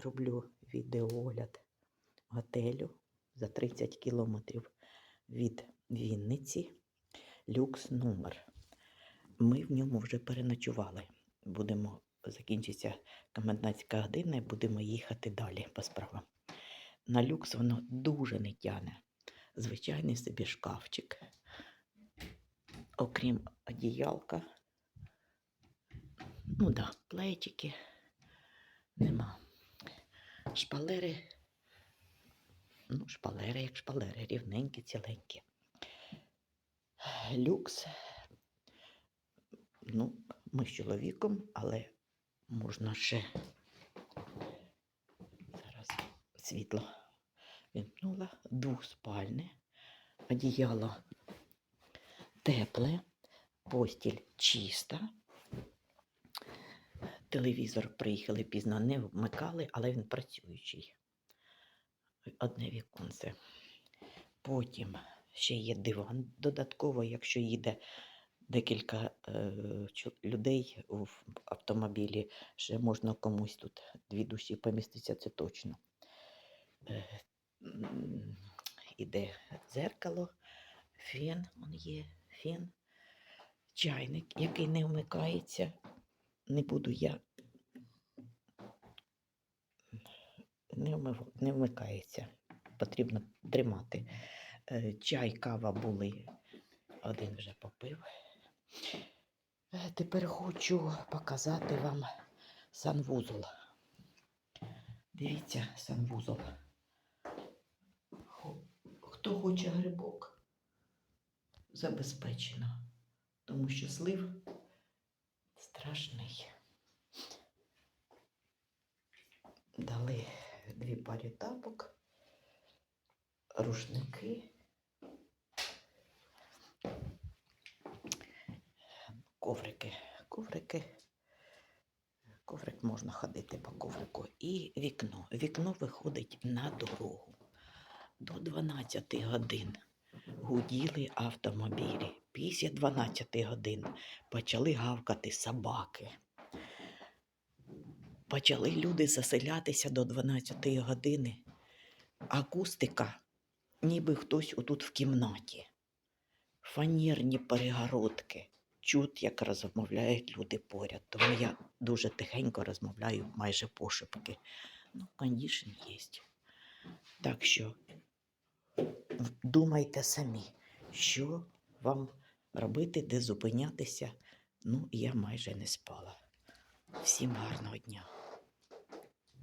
роблю відеоогляд готелю за 30 кілометрів від Вінниці. Люкс номер. Ми в ньому вже переночували. Будемо закінчиться комендантська година і будемо їхати далі по справам. На люкс воно дуже не тяне. Звичайний собі шкафчик. Окрім одіялка. Ну да, плечики. Нема. Шпалери. Ну, шпалери, як шпалери, рівненькі, ціленькі. Люкс. Ну, ми з чоловіком, але можна ще. Зараз світло вімкнула. Двоспальне. Одіяло тепле, постіль чиста. Телевізор приїхали пізно, не вмикали, але він працюючий. Одне віконце. Потім ще є диван додатково, якщо їде декілька е, людей в автомобілі, ще можна комусь тут дві душі поміститься, це точно. Е, іде дзеркало, фен, он є, фен, чайник, який не вмикається. Не буду я. Не, не вмикається. Потрібно тримати. Е, Чай, кава були. Один вже попив. Е, Тепер хочу показати вам санвузол. Дивіться, санвузол. Хто хоче грибок, забезпечено, тому що слив страшний. Дали дві парі тапок, рушники, коврики, коврики. Коврик можна ходити по коврику. І вікно. Вікно виходить на дорогу. До 12 годин гуділи автомобілі. Після 12 годин почали гавкати собаки. Почали люди заселятися до 12 години. Акустика, ніби хтось отут в кімнаті. Фанірні перегородки. Чут, як розмовляють люди поряд. Тому я дуже тихенько розмовляю майже пошепки. Ну, кондішн є. Так що думайте самі, що вам робити, де зупинятися. Ну, я майже не спала. Всім гарного дня.